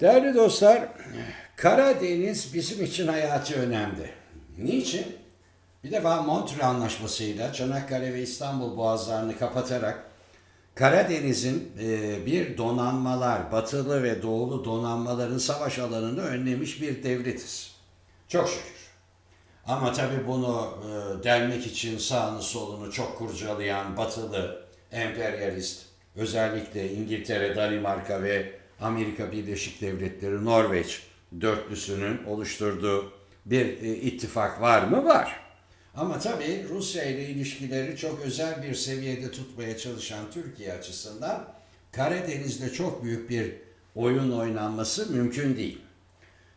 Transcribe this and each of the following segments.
Değerli dostlar, Karadeniz bizim için hayati önemli. Niçin? Bir defa Montreux Anlaşması'yla Çanakkale ve İstanbul boğazlarını kapatarak Karadeniz'in e, bir donanmalar, batılı ve doğulu donanmaların savaş alanını önlemiş bir devletiz. Çok şükür. Ama tabii bunu e, delmek için sağını solunu çok kurcalayan batılı, emperyalist, özellikle İngiltere, Danimarka ve Amerika Birleşik Devletleri, Norveç dörtlüsünün oluşturduğu bir e, ittifak var mı? Var. Ama tabii Rusya ile ilişkileri çok özel bir seviyede tutmaya çalışan Türkiye açısından Karadeniz'de çok büyük bir oyun oynanması mümkün değil.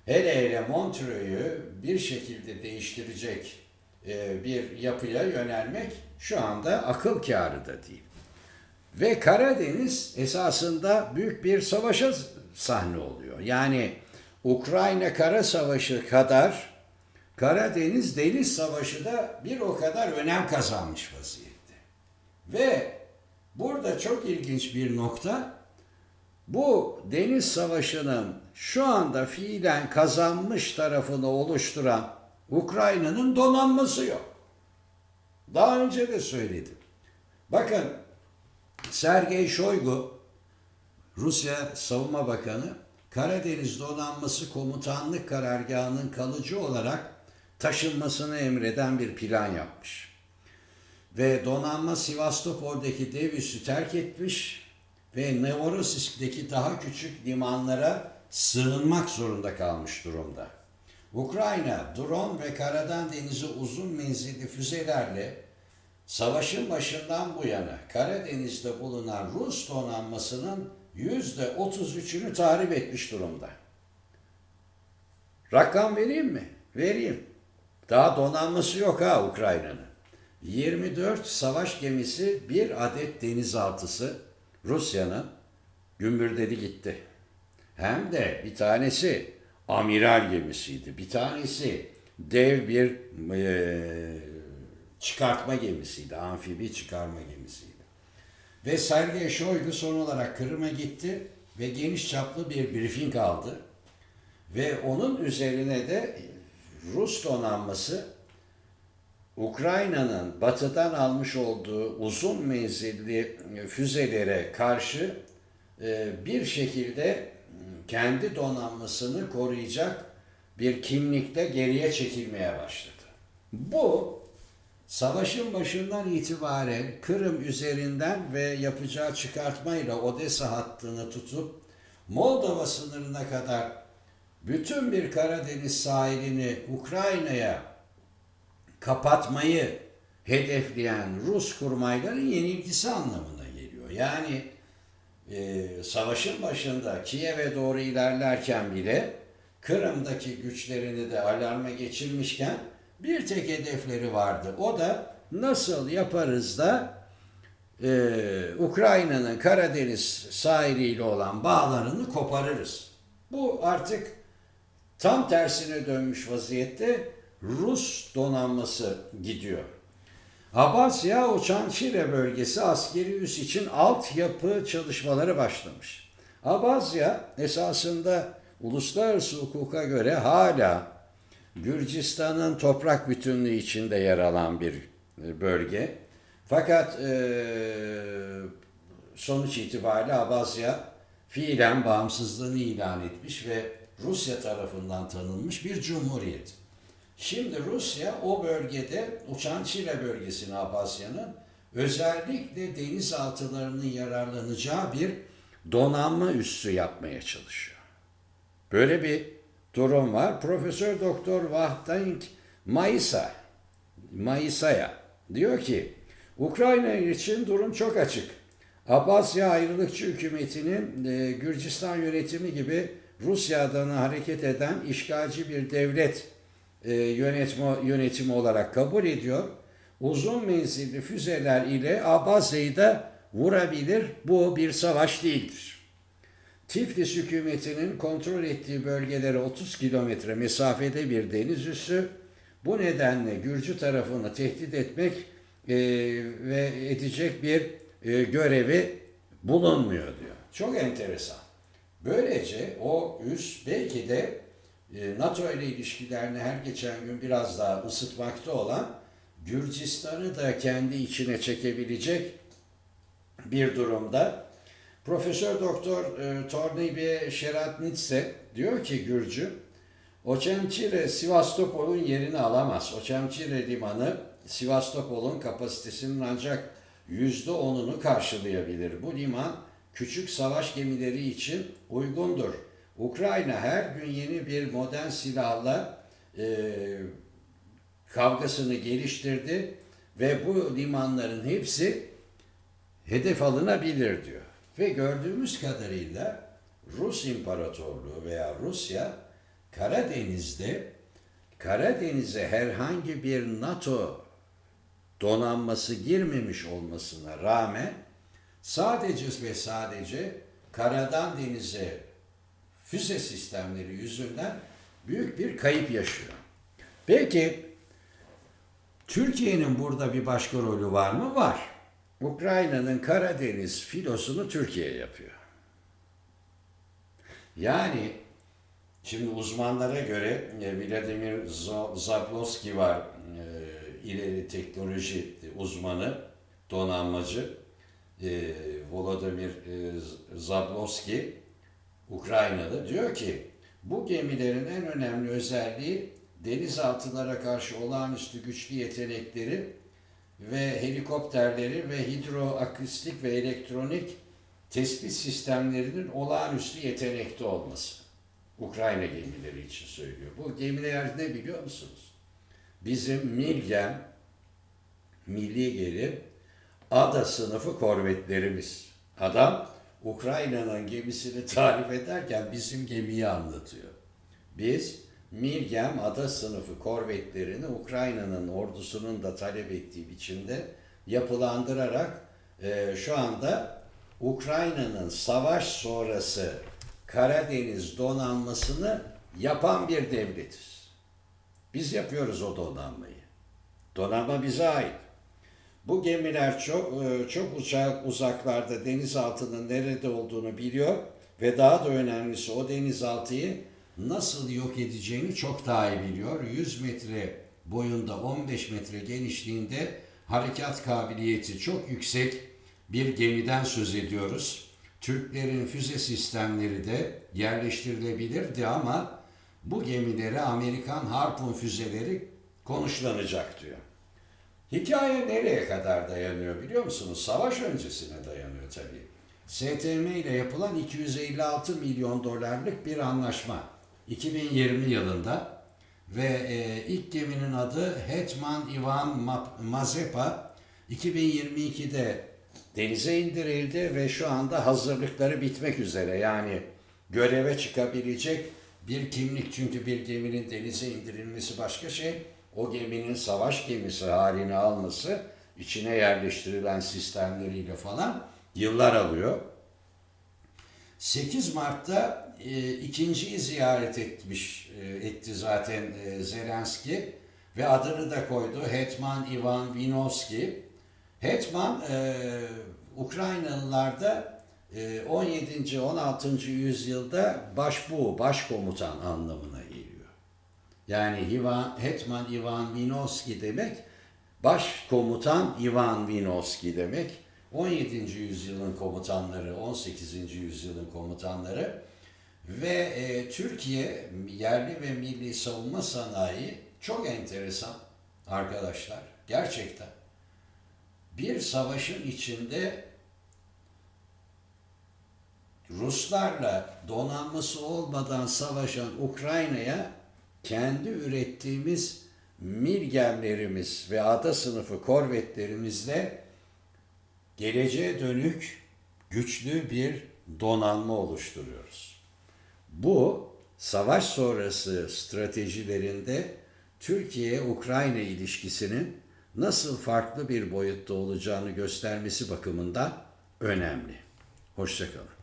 Hele hele Montreux'u bir şekilde değiştirecek e, bir yapıya yönelmek şu anda akıl kârı da değil. Ve Karadeniz esasında büyük bir savaşa sahne oluyor. Yani Ukrayna Kara Savaşı kadar Karadeniz Deniz Savaşı da bir o kadar önem kazanmış vaziyette. Ve burada çok ilginç bir nokta bu deniz savaşının şu anda fiilen kazanmış tarafını oluşturan Ukrayna'nın donanması yok. Daha önce de söyledim. Bakın Sergey Shoigu Rusya Savunma Bakanı Karadeniz Donanması Komutanlık Karargahı'nın kalıcı olarak taşınmasını emreden bir plan yapmış. Ve donanma Sivastopol'daki dev üssü terk etmiş ve Novorossiysk'teki daha küçük limanlara sığınmak zorunda kalmış durumda. Ukrayna drone ve karadan denize uzun menzilli füzelerle savaşın başından bu yana Karadeniz'de bulunan Rus donanmasının yüzde 33'ünü tahrip etmiş durumda. Rakam vereyim mi? Vereyim. Daha donanması yok ha Ukrayna'nın. 24 savaş gemisi, bir adet denizaltısı Rusya'nın gümbürdedi gitti. Hem de bir tanesi amiral gemisiydi. Bir tanesi dev bir e, çıkartma gemisiydi. Amfibi çıkarma gemisiydi. Ve Sergey Shoigu son olarak Kırım'a gitti ve geniş çaplı bir briefing aldı. Ve onun üzerine de Rus donanması Ukrayna'nın batıdan almış olduğu uzun menzilli füzelere karşı e, bir şekilde kendi donanmasını koruyacak bir kimlikte geriye çekilmeye başladı. Bu savaşın başından itibaren Kırım üzerinden ve yapacağı çıkartmayla Odessa hattını tutup Moldova sınırına kadar bütün bir Karadeniz sahilini Ukrayna'ya kapatmayı hedefleyen Rus kurmayların yenilgisi anlamına geliyor. Yani e, savaşın başında Kiev'e doğru ilerlerken bile Kırım'daki güçlerini de alarma geçirmişken bir tek hedefleri vardı. O da nasıl yaparız da e, Ukrayna'nın Karadeniz sahiliyle olan bağlarını koparırız. Bu artık tam tersine dönmüş vaziyette Rus donanması gidiyor. Abasya Oçançire bölgesi askeri üs için altyapı çalışmaları başlamış. Abazya esasında uluslararası hukuka göre hala Gürcistan'ın toprak bütünlüğü içinde yer alan bir e, bölge. Fakat e, sonuç itibariyle Abazya fiilen bağımsızlığını ilan etmiş ve Rusya tarafından tanınmış bir cumhuriyet. Şimdi Rusya o bölgede Uçançile bölgesini Abasya'nın özellikle denizaltılarının yararlanacağı bir donanma üssü yapmaya çalışıyor. Böyle bir durum var. Profesör Doktor Vahtank Maysa Maysa'ya diyor ki Ukrayna için durum çok açık. Abbasya ayrılıkçı hükümetinin e, Gürcistan yönetimi gibi Rusya'dan hareket eden işgalci bir devlet e, yönetme, yönetimi olarak kabul ediyor. Uzun menzilli füzeler ile Abazya'yı da vurabilir. Bu bir savaş değildir. Tiflis hükümetinin kontrol ettiği bölgelere 30 kilometre mesafede bir deniz üssü. Bu nedenle Gürcü tarafını tehdit etmek e, ve edecek bir e, görevi bulunmuyor diyor. Çok enteresan. Böylece o üs belki de e, NATO ile ilişkilerini her geçen gün biraz daha ısıtmakta olan Gürcistan'ı da kendi içine çekebilecek bir durumda. Profesör Doktor e, Tornibi Şeratnitse diyor ki Gürcü, Oçemçire Sivastopol'un yerini alamaz. Oçemçire limanı Sivastopol'un kapasitesinin ancak yüzde onunu karşılayabilir. Bu liman küçük savaş gemileri için uygundur. Ukrayna her gün yeni bir modern silahla e, kavgasını geliştirdi ve bu limanların hepsi hedef alınabilir diyor. Ve gördüğümüz kadarıyla Rus İmparatorluğu veya Rusya Karadeniz'de Karadeniz'e herhangi bir NATO donanması girmemiş olmasına rağmen sadece ve sadece karadan denize füze sistemleri yüzünden büyük bir kayıp yaşıyor. Peki Türkiye'nin burada bir başka rolü var mı? Var. Ukrayna'nın Karadeniz filosunu Türkiye yapıyor. Yani şimdi uzmanlara göre e, Vladimir Zablowski var, e, ileri teknoloji uzmanı, donanmacı. E, Volodymyr Zablowski, Ukraynalı diyor ki bu gemilerin en önemli özelliği denizaltılara karşı olağanüstü güçlü yetenekleri ve helikopterleri ve hidroakustik ve elektronik tespit sistemlerinin olağanüstü yetenekte olması. Ukrayna gemileri için söylüyor. Bu gemiler ne biliyor musunuz? Bizim Milgem, milli gelir, ada sınıfı korvetlerimiz. Adam Ukrayna'nın gemisini tarif ederken bizim gemiyi anlatıyor. Biz Milgem ada sınıfı korvetlerini Ukrayna'nın ordusunun da talep ettiği biçimde yapılandırarak e, şu anda Ukrayna'nın savaş sonrası Karadeniz donanmasını yapan bir devletiz. Biz yapıyoruz o donanmayı. Donanma bize ait. Bu gemiler çok e, çok uzak uzaklarda denizaltının nerede olduğunu biliyor ve daha da önemlisi o denizaltıyı nasıl yok edeceğini çok daha iyi biliyor. 100 metre boyunda 15 metre genişliğinde harekat kabiliyeti çok yüksek bir gemiden söz ediyoruz. Türklerin füze sistemleri de yerleştirilebilirdi ama bu gemilere Amerikan Harpun füzeleri konuşlanacak diyor. Hikaye nereye kadar dayanıyor biliyor musunuz? Savaş öncesine dayanıyor tabii. STM ile yapılan 256 milyon dolarlık bir anlaşma 2020 yılında ve e, ilk geminin adı Hetman Ivan Ma- Mazepa 2022'de denize indirildi ve şu anda hazırlıkları bitmek üzere. Yani göreve çıkabilecek bir kimlik çünkü bir geminin denize indirilmesi başka şey. O geminin savaş gemisi halini alması içine yerleştirilen sistemleriyle falan yıllar alıyor. 8 Mart'ta e, ikinciyi ziyaret etmiş e, etti zaten e, Zelenski ve adını da koydu Hetman Ivan Vinovski. Hetman e, Ukraynalılarda e, 17. 16. yüzyılda başbuğ, başkomutan anlamına geliyor. Yani Ivan, Hetman Ivan Vinovski demek başkomutan Ivan Vinovski demek. 17. yüzyılın komutanları, 18. yüzyılın komutanları ve e, Türkiye yerli ve milli savunma sanayi çok enteresan arkadaşlar. Gerçekten. Bir savaşın içinde Ruslarla donanması olmadan savaşan Ukrayna'ya kendi ürettiğimiz milgemlerimiz ve ada sınıfı korvetlerimizle geleceğe dönük güçlü bir donanma oluşturuyoruz. Bu savaş sonrası stratejilerinde Türkiye-Ukrayna ilişkisinin nasıl farklı bir boyutta olacağını göstermesi bakımından önemli. Hoşçakalın.